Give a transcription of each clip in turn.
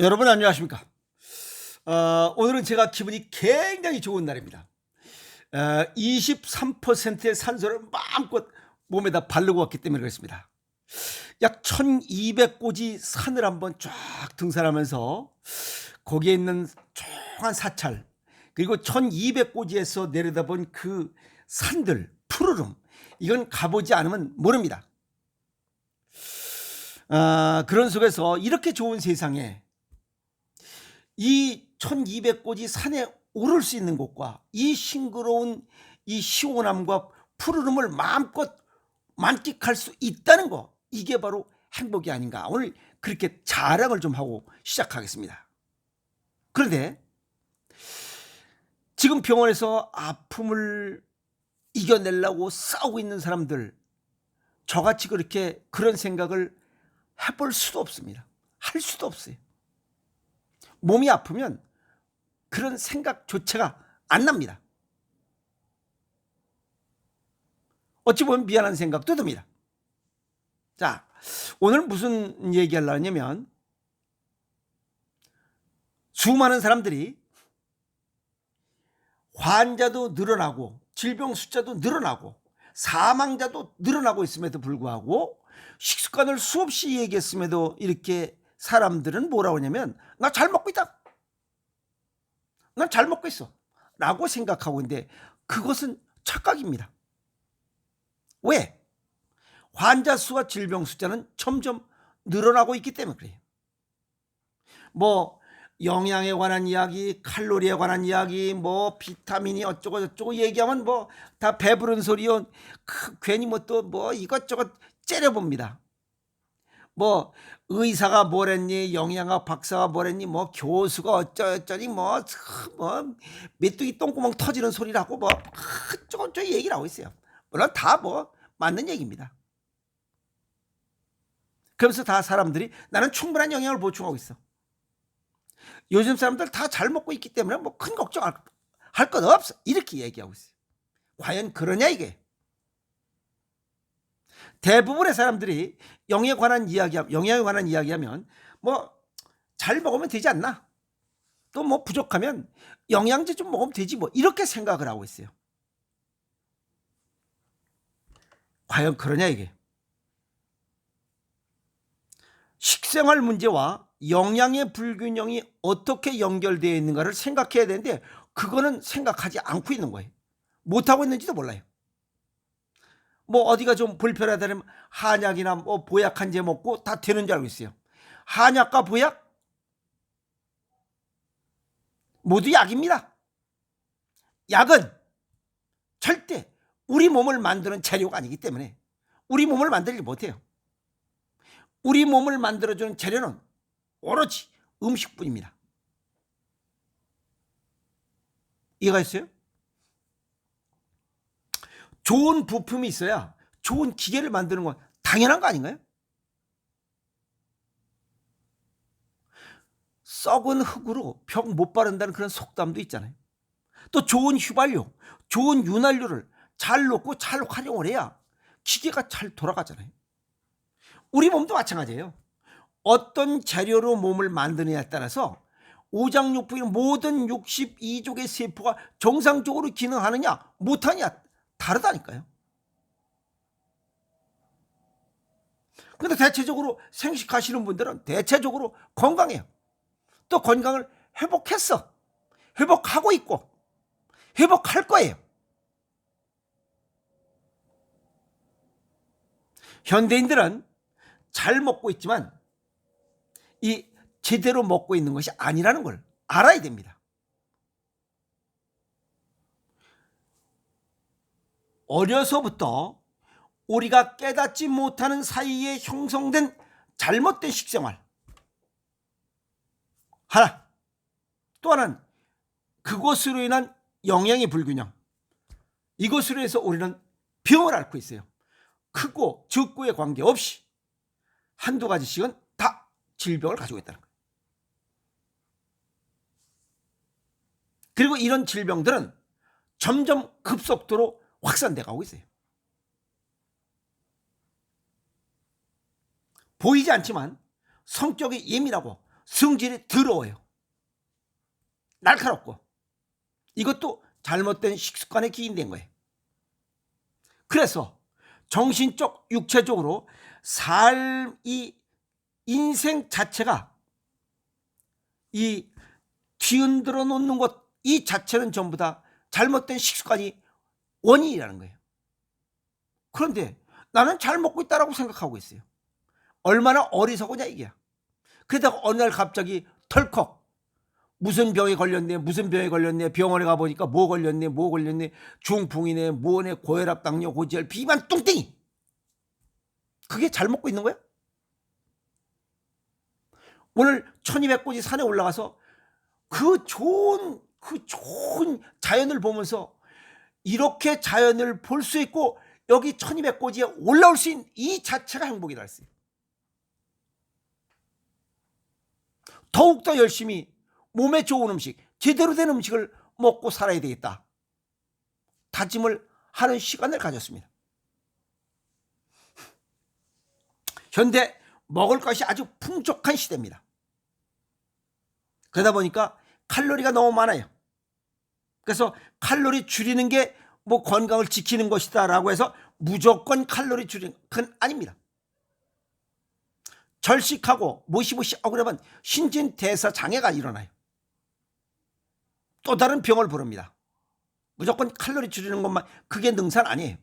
여러분 안녕하십니까? 어, 오늘은 제가 기분이 굉장히 좋은 날입니다. 어, 23%의 산소를 마음껏 몸에다 바르고 왔기 때문에 그렇습니다. 약 1200고지 산을 한번 쫙 등산하면서 거기에 있는 조용한 사찰 그리고 1200고지에서 내려다본 그 산들 푸르름 이건 가보지 않으면 모릅니다. 아, 그런 속에서 이렇게 좋은 세상에 이 1200고지 산에 오를 수 있는 곳과 이 싱그러운 이 시원함과 푸르름을 마음껏 만끽할 수 있다는 거 이게 바로 행복이 아닌가 오늘 그렇게 자랑을 좀 하고 시작하겠습니다. 그런데 지금 병원에서 아픔을 이겨내려고 싸우고 있는 사람들 저같이 그렇게 그런 생각을 해볼 수도 없습니다. 할 수도 없어요. 몸이 아프면 그런 생각조차가 안 납니다. 어찌 보면 미안한 생각도 듭니다. 자, 오늘 무슨 얘기 하려고 하냐면 수많은 사람들이 환자도 늘어나고 질병 숫자도 늘어나고 사망자도 늘어나고 있음에도 불구하고 식습관을 수없이 얘기했음에도 이렇게 사람들은 뭐라고 하냐면 나 잘 먹고 있다. 난 잘 먹고 있어. 라고 생각하고 있는데 그것은 착각입니다. 왜? 환자 수와 질병 숫자는 점점 늘어나고 있기 때문에 그래요. 뭐 영양에 관한 이야기, 칼로리에 관한 이야기, 뭐 비타민이 어쩌고 저쩌고 얘기하면 뭐 다 배부른 소리요. 그 괜히 뭐 또뭐 이것저것 째려봅니다. 뭐 의사가 뭐랬니, 영양학 박사가 뭐랬니, 뭐 교수가 어쩌저쩌니 뭐, 뭐 메뚜기 똥구멍 터지는 소리라고 뭐저 얘기를 하고 있어요. 물론 다 뭐 맞는 얘기입니다. 그러면서 다 사람들이 나는 충분한 영양을 보충하고 있어. 요즘 사람들 다 잘 먹고 있기 때문에 뭐 큰 걱정 할 것 없어. 이렇게 얘기하고 있어요. 과연 그러냐 이게? 대부분의 사람들이 영에 관한 이야기, 영양에 관한 이야기하면 뭐 잘 먹으면 되지 않나? 또 뭐 부족하면 영양제 좀 먹으면 되지 뭐 이렇게 생각을 하고 있어요. 과연 그러냐 이게? 식생활 문제와 영양의 불균형이 어떻게 연결되어 있는가를 생각해야 되는데 그거는 생각하지 않고 있는 거예요. 못하고 있는지도 몰라요. 뭐 어디가 좀 불편하다면 한약이나 뭐 보약 한 제 먹고 다 되는 줄 알고 있어요. 한약과 보약 모두 약입니다. 약은 절대 우리 몸을 만드는 재료가 아니기 때문에 우리 몸을 만들지 못해요. 우리 몸을 만들어주는 재료는 오로지 음식뿐입니다. 이해가 있어요? 좋은 부품이 있어야 좋은 기계를 만드는 건 당연한 거 아닌가요? 썩은 흙으로 벽 못 바른다는 그런 속담도 있잖아요. 또 좋은 휘발유, 좋은 윤활유를 잘 놓고 잘 활용을 해야 기계가 잘 돌아가잖아요. 우리 몸도 마찬가지예요. 어떤 재료로 몸을 만드느냐에 따라서 오장육부인 모든 62족의 세포가 정상적으로 기능하느냐 못하냐 다르다니까요. 근데 대체적으로 생식하시는 분들은 대체적으로 건강해요. 또 건강을 회복했어. 회복하고 있고 회복할 거예요. 현대인들은 잘 먹고 있지만 이 제대로 먹고 있는 것이 아니라는 걸 알아야 됩니다. 어려서부터 우리가 깨닫지 못하는 사이에 형성된 잘못된 식생활. 하나. 또 하나는 그것으로 인한 영양의 불균형. 이것으로 해서 우리는 병을 앓고 있어요. 크고 적고에 관계없이 한두 가지씩은 다 질병을 가지고 있다는 거예요. 그리고 이런 질병들은 점점 급속도로 확산돼 가고 있어요. 보이지 않지만 성격이 예민하고 성질이 더러워요. 날카롭고. 이것도 잘못된 식습관에 기인된 거예요. 그래서 정신적, 육체적으로 삶이 인생 자체가 이 뒤흔들어 놓는 것 이 자체는 전부 다 잘못된 식습관이 원인이라는 거예요. 그런데 나는 잘 먹고 있다라고 생각하고 있어요. 얼마나 어리석으냐 이게야. 그러다가 어느 날 갑자기 털컥 무슨 병에 걸렸네 무슨 병에 걸렸네 병원에 가보니까 뭐 걸렸네 뭐 걸렸네 중풍이네 뭐네 고혈압 당뇨 고지혈 비만 뚱땡이 그게 잘 먹고 있는 거야? 오늘 1200고지 산에 올라가서 그 좋은 그 좋은 자연을 보면서 이렇게 자연을 볼 수 있고 여기 1200고지에 올라올 수 있는 이 자체가 행복이라 했어요. 더욱더 열심히 몸에 좋은 음식, 제대로 된 음식을 먹고 살아야 되겠다. 다짐을 하는 시간을 가졌습니다. 현대 먹을 것이 아주 풍족한 시대입니다. 그러다 보니까 칼로리가 너무 많아요. 그래서 칼로리 줄이는 게 뭐 건강을 지키는 것이다라고 해서 무조건 칼로리 줄이는 건 아닙니다. 절식하고 하고 그러면 신진대사 장애가 일어나요. 또 다른 병을 부릅니다. 무조건 칼로리 줄이는 것만 그게 능산 아니에요.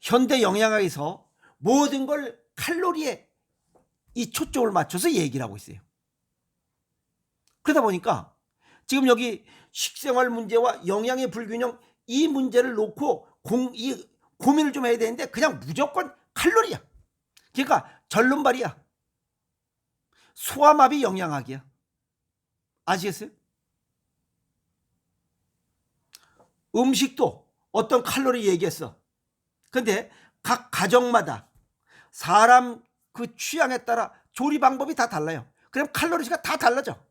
현대 영양학에서 모든 걸 칼로리에 이 초점을 맞춰서 얘기를 하고 있어요. 그러다 보니까 지금 여기 식생활 문제와 영양의 불균형 이 문제를 놓고 공, 이 고민을 좀 해야 되는데 그냥 무조건 칼로리야. 그러니까 절름발이야. 소화마비 영양학이야. 아시겠어요? 음식도 어떤 칼로리 얘기했어. 근데 각 가정마다 사람 그 취향에 따라 조리 방법이 다 달라요. 그럼 칼로리가 다 달라져.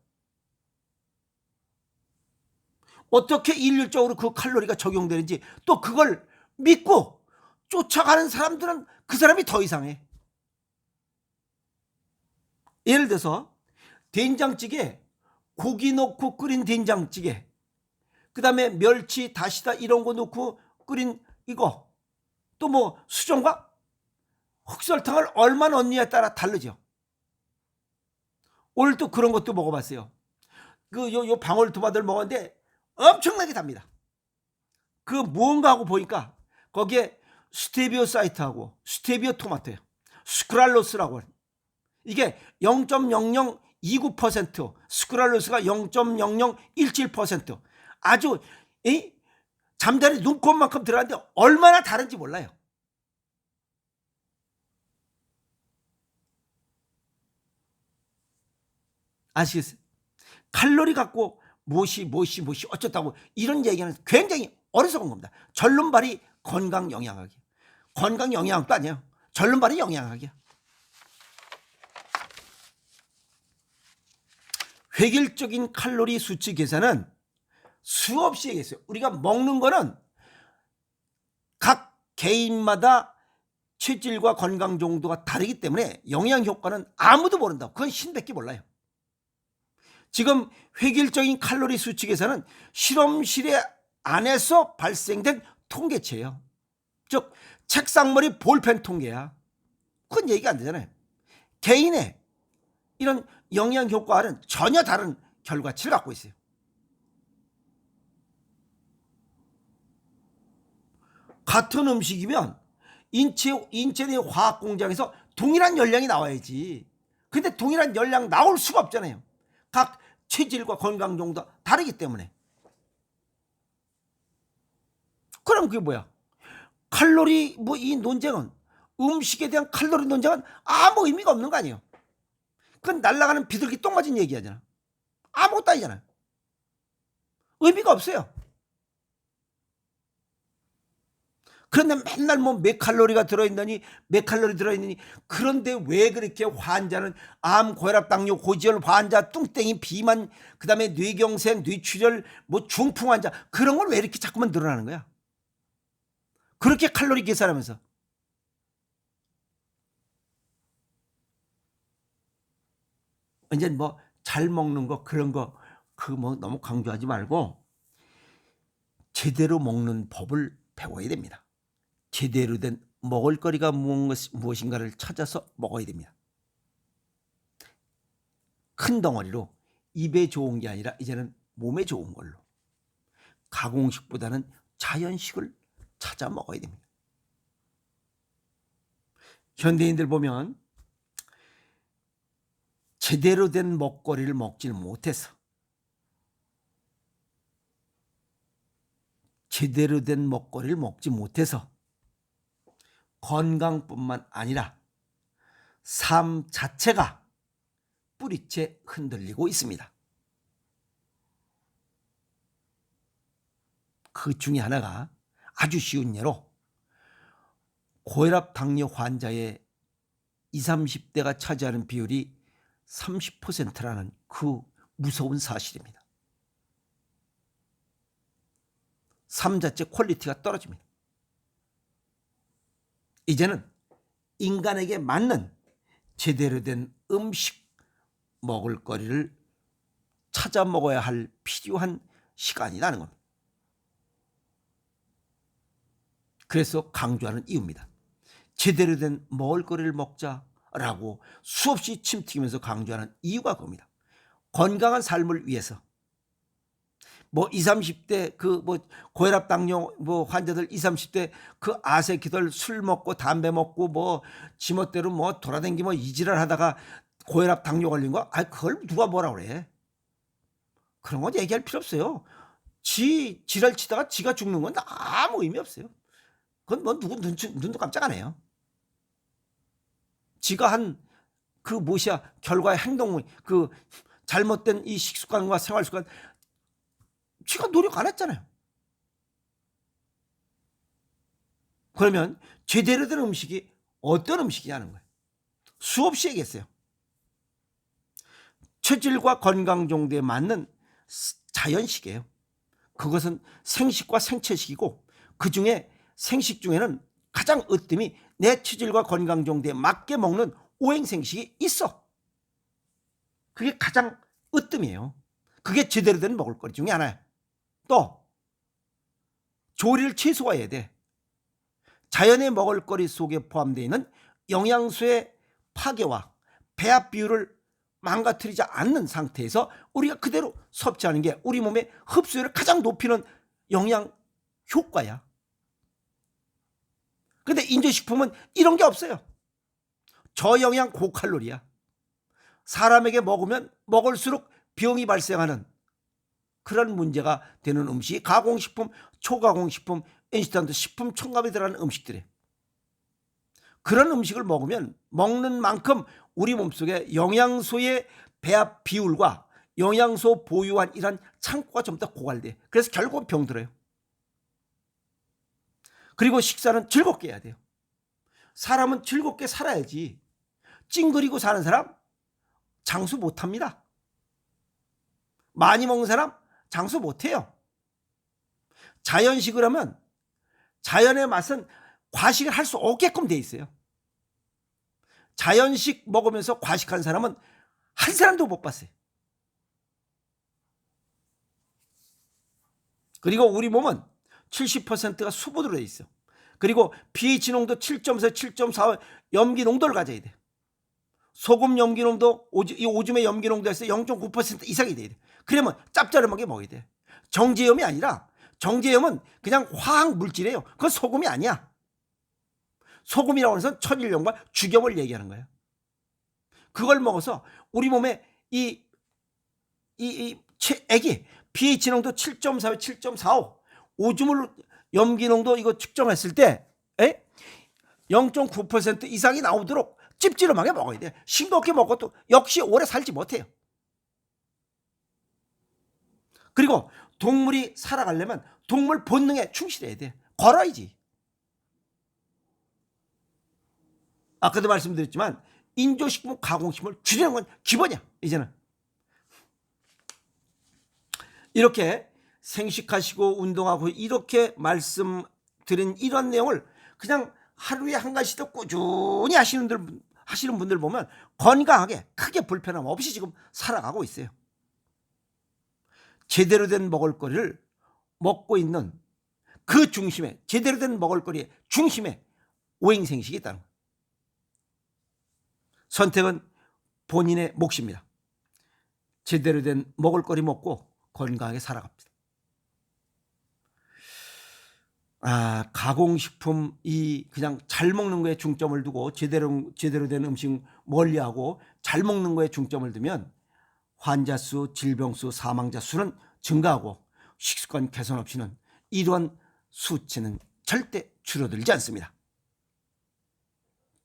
어떻게 일률적으로 그 칼로리가 적용되는지 또 그걸 믿고 쫓아가는 사람들은 그 사람이 더 이상해. 예를 들어서 된장찌개 고기 넣고 끓인 된장찌개 그 다음에 멸치 다시다 이런 거 넣고 끓인 이거 또 뭐 수정과 흑설탕을 얼마 넣느냐에 따라 다르죠. 오늘 또 그런 것도 먹어봤어요. 그 요 요 방울토마토를 먹었는데 엄청나게 답니다. 그 무언가 하고 보니까 거기에 스테비오 사이트하고 스테비오 토마토예요. 스크랄로스라고 해요. 이게 0.0029% 스크랄로스가 0.0017% 아주 이 잠자리 눈곱만큼 들어갔는데 얼마나 다른지 몰라요. 아시겠어요? 칼로리 갖고 무엇이 무엇이 무엇이 어쩌다고 이런 얘기는 굉장히 어리석은 겁니다. 절름발이 건강 영양학이에요. 건강 영양학도 아니에요. 절름발이 영양학이야. 획일적인 칼로리 수치 계산은 수없이 얘기했어요. 우리가 먹는 거는 각 개인마다 체질과 건강 정도가 다르기 때문에 영양 효과는 아무도 모른다. 그건 신밖에 몰라요. 지금 획일적인 칼로리 계산은 실험실에 안에서 발생된 통계체예요. 즉 책상머리 볼펜 통계야. 그건 얘기가 안 되잖아요. 개인의 이런 영양 효과는 전혀 다른 결과치를 갖고 있어요. 같은 음식이면 인체 인체 내 화학 공장에서 동일한 열량이 나와야지. 근데 동일한 열량 나올 수가 없잖아요. 각 체질과 건강 정도 다르기 때문에. 그럼 그게 뭐야? 칼로리 뭐 이 논쟁은 음식에 대한 칼로리 논쟁은 아무 의미가 없는 거 아니에요. 그건 날아가는 비둘기 똥 맞은 얘기하잖아. 아무것도 아니잖아. 의미가 없어요. 그런데 맨날 뭐 몇 칼로리가 들어있느니 몇 칼로리 들어있느니 그런데 왜 그렇게 환자는 암, 고혈압, 당뇨, 고지혈 환자, 뚱땡이, 비만, 그 다음에 뇌경색, 뇌출혈, 뭐 중풍 환자 그런 걸 왜 이렇게 자꾸만 늘어나는 거야? 그렇게 칼로리 계산하면서 이제 뭐 잘 먹는 거 그런 거 그 뭐 너무 강조하지 말고 제대로 먹는 법을 배워야 됩니다. 제대로 된 먹을거리가 무엇- 무엇인가를 찾아서 먹어야 됩니다. 큰 덩어리로 입에 좋은 게 아니라 이제는 몸에 좋은 걸로 가공식보다는 자연식을 찾아 먹어야 됩니다. 현대인들 보면 제대로 된 먹거리를 먹지를 못해서 제대로 된 먹거리를 먹지 못해서 건강뿐만 아니라 삶 자체가 뿌리째 흔들리고 있습니다. 그 중에 하나가 아주 쉬운 예로 고혈압 당뇨 환자의 20, 30대가 차지하는 비율이 30%라는 그 무서운 사실입니다. 삶 자체 퀄리티가 떨어집니다. 이제는 인간에게 맞는 제대로 된 음식 먹을거리를 찾아 먹어야 할 필요한 시간이라는 겁니다. 그래서 강조하는 이유입니다. 제대로 된 먹을거리를 먹자라고 수없이 침튀기면서 강조하는 이유가 그겁니다. 건강한 삶을 위해서 뭐 20, 30대 그 뭐 고혈압 당뇨 뭐 환자들 20, 30대 그 아세키들 술 먹고 담배 먹고 뭐 지멋대로 뭐 돌아다니고 이지랄 하다가 고혈압 당뇨 걸린 거, 아 그걸 누가 뭐라 그래? 그런 건 얘기할 필요 없어요. 지 지랄 치다가 지가 죽는 건 아무 의미 없어요. 그건 뭐 누구 눈, 눈도 깜짝 안 해요. 지가 한 그 무엇이야 결과의 행동 그 잘못된 이 식습관과 생활 습관 지가 노력 안 했잖아요. 그러면 제대로 된 음식이 어떤 음식이냐는 거예요. 수없이 얘기했어요. 체질과 건강 정도에 맞는 자연식이에요. 그것은 생식과 생체식이고 그 중에 생식 중에는 가장 으뜸이 내 체질과 건강 정도에 맞게 먹는 오행생식이 있어. 그게 가장 으뜸이에요. 그게 제대로 된 먹을거리 중에 하나야. 또 조리를 최소화해야 돼. 자연의 먹을거리 속에 포함되어 있는 영양소의 파괴와 배합 비율을 망가뜨리지 않는 상태에서 우리가 그대로 섭취하는 게 우리 몸의 흡수율을 가장 높이는 영양 효과야. 근데 인조식품은 이런 게 없어요. 저영양 고칼로리야. 사람에게 먹으면 먹을수록 병이 발생하는 그런 문제가 되는 음식이 가공식품, 초가공식품, 인스턴트 식품 첨가에 들어가는 음식들이에요. 그런 음식을 먹으면 먹는 만큼 우리 몸속에 영양소의 배합 비율과 영양소 보유한 이런 창고가 좀 더 고갈돼. 그래서 결국 병 들어요. 그리고 식사는 즐겁게 해야 돼요. 사람은 즐겁게 살아야지. 찡그리고 사는 사람 장수 못 합니다. 많이 먹는 사람 장수 못 해요. 자연식을 하면 자연의 맛은 과식을 할 수 없게끔 돼 있어요. 자연식 먹으면서 과식한 사람은 한 사람도 못 봤어요. 그리고 우리 몸은 70%가 수분으로 돼 있어. 그리고 pH 농도 7.4, 7.4 염기 농도를 가져야 돼. 소금 염기 농도, 이 오줌의 염기 농도에서 0.9% 이상이 돼야 돼. 그러면 짭짤하게 먹어야 돼. 정제염이 아니라 정제염은 그냥 화학 물질이에요. 그건 소금이 아니야. 소금이라고 것은 천일염과 죽염을 얘기하는 거예요. 그걸 먹어서 우리 몸에 이, 이, 이 액이 pH 농도 7.4, 7.45 오줌을 염기 농도 이거 측정했을 때 0.9% 이상이 나오도록 찝찝하게 먹어야 돼. 싱겁게 먹어도 역시 오래 살지 못해요. 그리고 동물이 살아가려면 동물 본능에 충실해야 돼. 걸어야지. 아까도 말씀드렸지만 인조식품, 가공식품을 줄이는 건 기본이야. 이제는. 이렇게 생식하시고 운동하고 이렇게 말씀드린 이런 내용을 그냥 하루에 한 가지씩 꾸준히 하시는 분 하시는 분들 보면 건강하게 크게 불편함 없이 지금 살아가고 있어요. 제대로 된 먹을거리를 먹고 있는 그 중심에 제대로 된 먹을거리의 중심에 오행생식이 있다는 거예요. 선택은 본인의 몫입니다. 제대로 된 먹을거리 먹고 건강하게 살아갑니다. 아, 가공식품 이 그냥 잘 먹는 거에 중점을 두고 제대로 제대로 된 음식 멀리하고 잘 먹는 거에 중점을 두면 환자 수, 질병 수, 사망자 수는 증가하고 식습관 개선 없이는 이러한 수치는 절대 줄어들지 않습니다.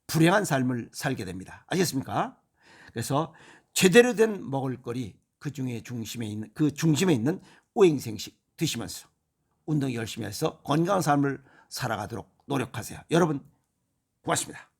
불행한 삶을 살게 됩니다. 아시겠습니까? 그래서 제대로 된 먹을거리 그 중에 중심에 있는 그 중심에 있는 오행생식 드시면서 운동 열심히 해서 건강한 삶을 살아가도록 노력하세요. 여러분 고맙습니다.